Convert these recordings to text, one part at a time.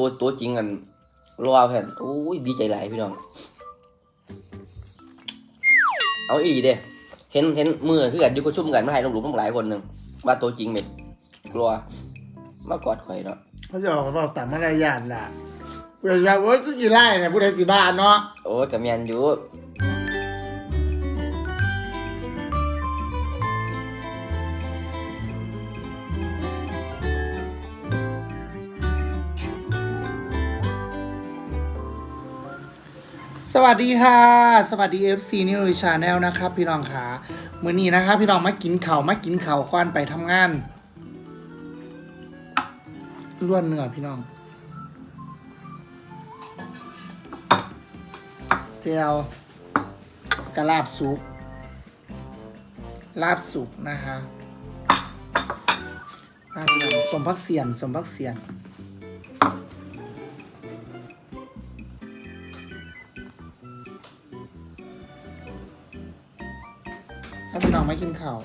ตัวตัวจริงกันรอแผ่นโอ้ยดีใจหลายพี่น้อง เอาอีกเด้เห็นเห็นมือคือกันอยู่ก็ชุ่มกันมาให้ลูกๆต้องหลายคนหนึ่งว่าตัวจริงเม็ดกลัวมากอดข่อยเนาะเขาจะบอกว่าตามมารยาทล่ะผู้ใดจะว่าโอ๊ยกูกี่ไร่เนี่ยผู้ใดสิบ้าเนาะโอ้ยกับแมนอยู่ สวัสดีค่ะ สวัสดี FC นิวชาแนลนะครับพี่น้องขามื้อนี้นะครับพี่น้องมากินเข้ามากินเข้าก่อนไปทำงานล้วนเนื้อพี่น้องเจลกระลาบสุกลาบสุกนะคะอ่าพี่น้องสมพักเสียนสมพักเสียน กินข้าว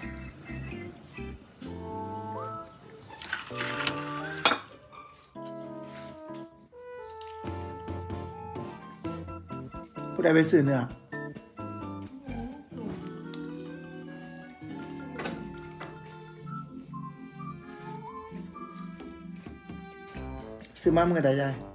ผู้ใดไปสื่อเนื้อซื้อมาเมื่อใดยาย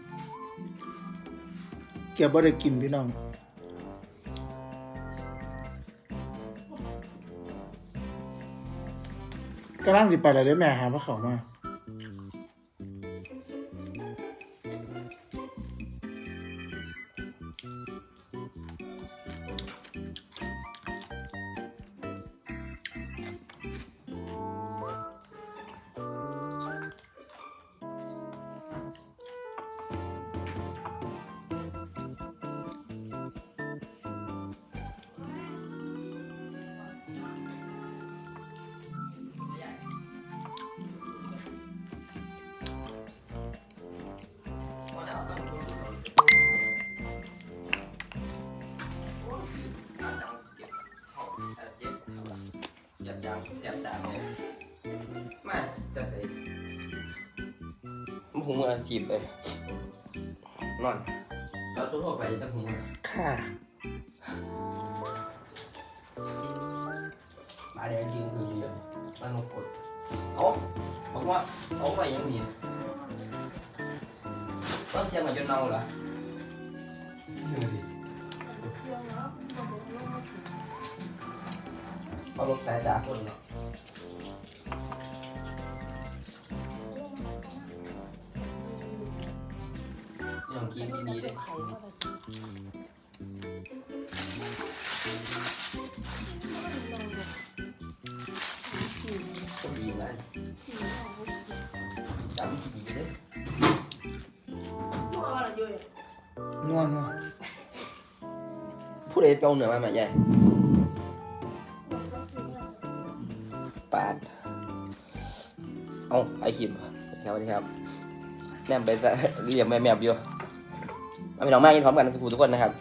เก็บบ่ได้กินพี่น้องกำลังสิไปแล้วเด้แม่หาพระเขามา เสียบดังเสียบดังเนี่ยมาจะใส่มหุงมืออาชีพเลยนอนแล้วตัวทั่วไปจะหุงมือค่ะมาเดี๋ยวยืนคือเดียวมันมากดเอาบอกว่าเอาไปยังนี้ต้องเสียงมันจนเน่าเหรอ เขาลบสายตาคนเนาะยังกินที่ดีเลยก็ดีนะจำดีเลยนวลว่ะผู้ใดเปเอาเหนือมาใหม่ใหญ่าดเอาไอคิมครับสวัสดีครับแนมไปเรียกแม่แมบอยู่มาพี่น้องมากินพร้อมกันทุกทุกคนนะครับ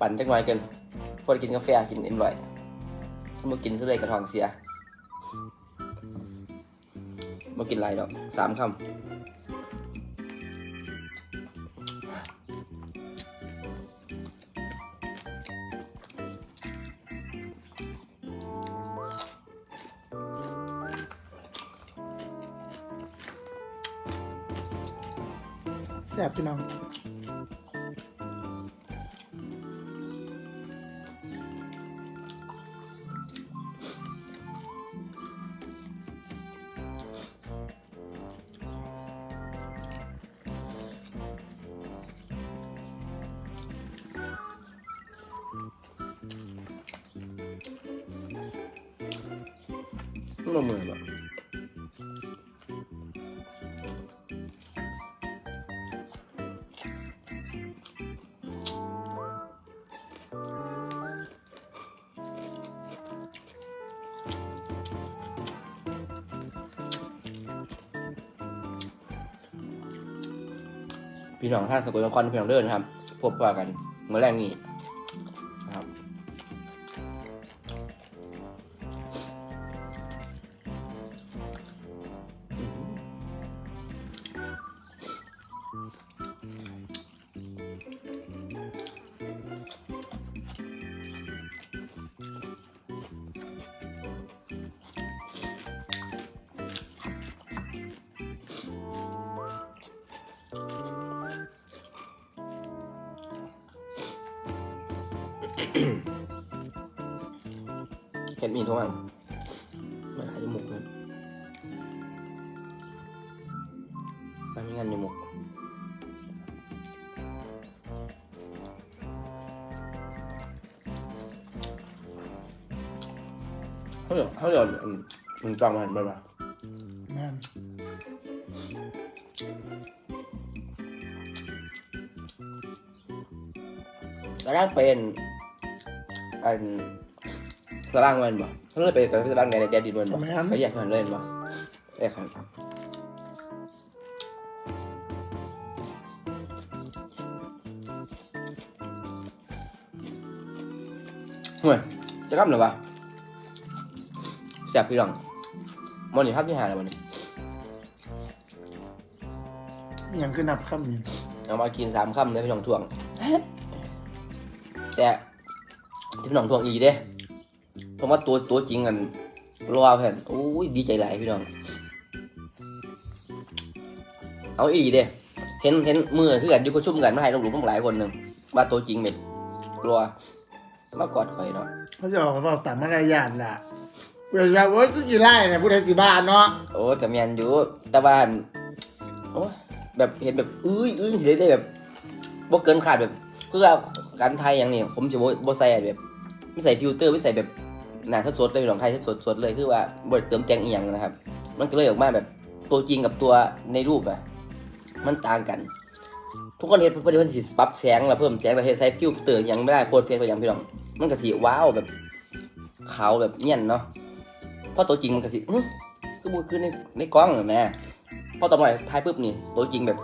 ปั่นจักหน่อยกินพอด้กินกาแฟกินเอ็มร่อยถ้ามากินซะเลยกระทองเสียมากินไรดอกสามคำ What's happening now? Não. พี่น้องท่านสกุลนครพี่น้องเดินครับ พบปะกันเมื่อแรกนี้ เห็นมีโทรมาไม่ขายจมูกเลยมันไม่งานจมูกเขาเดี๋ยวเขาเดี๋ยวอืมมึงจองมาเห็นไหมวะแม่นตอนแรกเป็น อันสร้างมันบ่เขาเลยไปกับสร้างในแดนดินมันบ่เขาแยกมันเล่นบ่แยกกันเฮ้ยจะกลับหรือวะแซ่บพี่น้องมันนี่ครับที่หาอะไรมันนี่ยังขึ้นนับคำนี้เอามากินสามคำเลยพี่น้องถ่วง แต่ที่ พี่น้องถ่วงอีเด้ผมว่าตัวตัวจริงกันรอแผ่นโอ้ยดีใจหลายพี่น้อง เอาอีเด้เห็นเห็นมือคือกันอยู่ก็ชุ่มกันมาให้ลูกๆต้องหลายคนหนึ่งว่าตัวจริงเป็นรอมากอดข่อยเนาะเขาจะบอกว่าตามมารยาทล่ะเวลาโอ้ยกูกี่ไร่เนี่ยผู้ใดสิบ้านเนาะโอ้แต่แมนอยู่แต่บ้านโอ้ยแบบเห็นแบบ อื้ออื้อสิได้ได้แบบบ่เกินขาดแบบ คือเอา การไทยอย่างนี้ผมจะบ่บ่ใส่แบบไม่ใส่ฟิลเตอร์ไม่ใส่แบบหนาสดๆเลยพี่น้องไทยสดสดๆเลยคือว่าบดเติมแต่งอีหยังนะครับ มันก็เลยออกมาแบบตัวจริงกับตัวในรูปอะมันต่างกัน ทุกคนเห็นเพิ่นเพิ่นสิปรับแสงแล้วเพิ่มแสงแล้วเฮ็ดใส่ฟิลเตอร์ยังไม่ได้โพสเฟซไปยังพี่น้องมันก็สิว้าวแบบขาวแบบเนียนเนาะเพราะตัวจริงมันก็สิอื้อคือบ่คือในในกล้องนะพอต่อมาถ่ายปุ๊บนี่ตัวจริงแบบ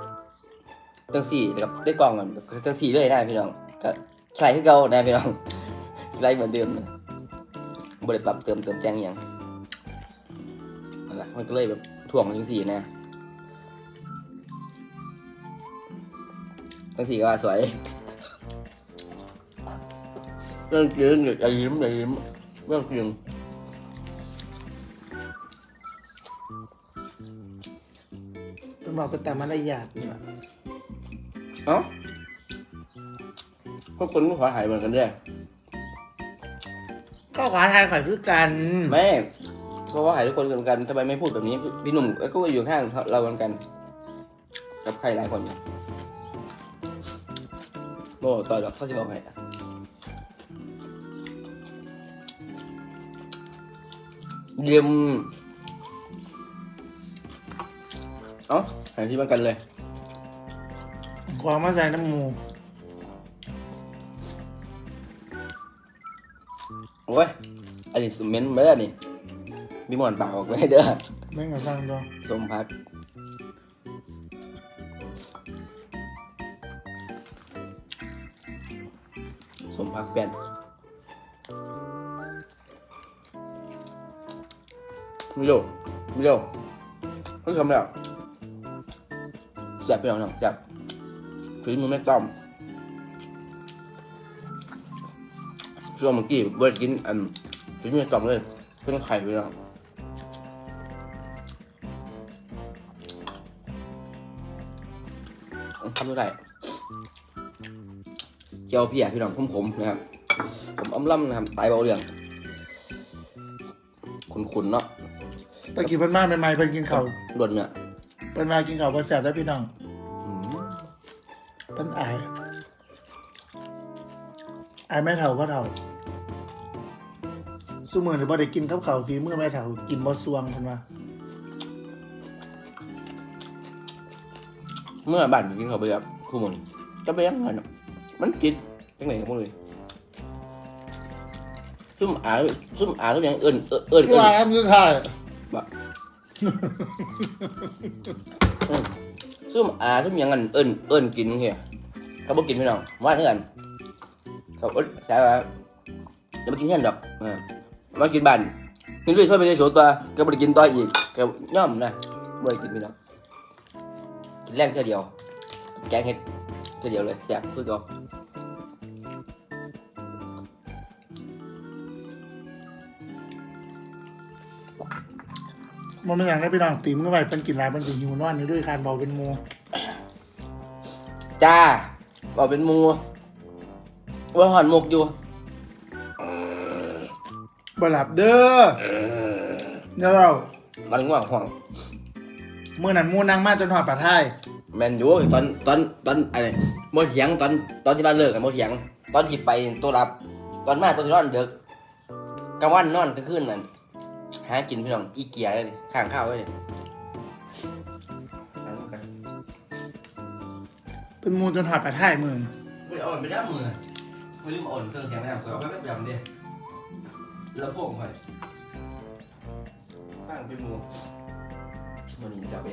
จังสี่กับได้กล้องกันจังสี่เลยนะพี่น้อง ก็ใส่คือเก่านะพี่น้องใส่เหมือนเดิมนะบ่ได้ปรับเติมเติมแต่งหยังนั่นแหละมันก็เลยแบบถ่วงจังสี่นะจังสี่ก็ว่าสวยเรื่องจริงอย่ายิ้มอย่ายิ้มเรื่องจริงเป็นบอกเป็นตามมารยาทนี่ล่ะเอ้าพว กคนก็ขอหายเหมือนกันด้วยก็ขอทายข่อยคือกัน แม่เพราะว่าหายทุกคนเหมือนกันทำไมไม่พูดแบบนี้พี่หนุ่มก็อยู่ข้างเราเหมือนกัน กับใครหลายคนอยู่โอ้ต่อยหรอกเขาจะบอกไงอะเยี่ยมเอ้าหายที่เหมือนกันเลย ความมาใส่น้ำหมู โอ้ย อันนี้สุเมนต์เด้อนี่มีหมอนปากออกไว้เด้อแม่งกับสร้างตัวสมพักสมพักเปลี่ยนมิโลมิโลเพิ่งทำแล้วจับไปหน่อยหน่อยจับฝีมือแม่ต้อม ช่วงเมื่อกี้เบิร์ดกินอันฝีมือแม่ต้อมเลยเพิ่งไข่ไปแล้วทำได้เจียวพี่อะพี่น้องผมผมนะครับ ผมอ้ำล่ำนะครับตายเบาเรื่องขุนๆเนาะตะกี้เพิ่นมาใหม่ๆเพิ่นกินข้าวด่วนเนี่ยเพิ่นมากินข้าวบ่แซ่บได้พี่น้องเพิ่นอายอายแม่เฒ่าพ่อเฒ่า สมือหรือบ่ได้กินกับเขาวฝีมือไม่เท่ากินบ่ซวงเพิ่นว่าเมื่อบ้านไปกินข้าวไปแบบคู่มันจะไปยังไงเนาะมันกินจังไหนกับพวกเลยซุ่มอาซุ่มอาซุ่มหยังเอิญเอิญพี่เอิญว่าอันสุดท้ายซุ่มอาซุ่มหยังกันเอิญเอิญกินเฮียเขาบอกกินพี่น้องว่าเท่ากันเขาเอิญใช่ป่ะจะมากินเที่ยงดอกเออ มากินบ้านนี่เลยช่วยไปในสวนตัวก็ไปกินต่ออีกก็ย่อมนะบ่ได้กินพี่น้องกินแรงเท่าเดียว แกงเห็ดเท่าเดียวเลยแซ่บคือเก็มันไม่อย่างได้พี่น้องตีมือไปเป็นกินหลายเป็นสิหิวนอนนี่ด้วยการเบาเป็นหมูจ้าบอกเป็นหมูว่าหอนหมกอยู่ บ่หลับเด้อเดี๋ยวเรามันง่วงห่วงเมื่อนั้นหมูนั่งมาจนหอดปลาท้ายแมนอยู่ตอนตอนตอนอะไรโมเถียงตอนตอนที่บ้านเลิกกันโมเถียง ตอนที่ไปตัวรับ ตอนมาตอนที่นอนเด็กกลางวันนอนกลางคืนนั่นหากินพี่น้องอีเกียเลยดิข้างข้าวเลยดิหาลูกกันเป็นหมูจนหอดปลาท้ายมึงไม่ได้อ่อนไม่ได้มือไม่ลืมอ่อนเครื่องเสียงไม่ได้เอาไว้ไม่ประจำดิ แล้วพวกไปข้างเป็นหมูมันนี่จับไป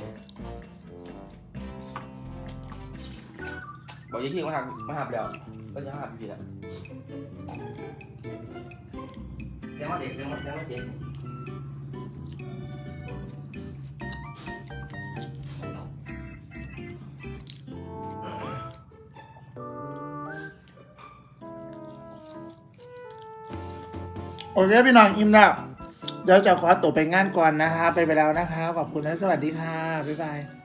บอกยี่ที่มาหักมาหักแล้ว ก็จะหักพี่แล้วแจ้งว่าเด็กแจ้งว่าแจ้งว่าเสียง เคพี่น้องอิ่มแล้ว เดี๋ยวจะขอตัวไปงานก่อนนะคะ ไปไปแล้วนะคะ ขอบคุณและสวัสดีค่ะ บ๊ายบาย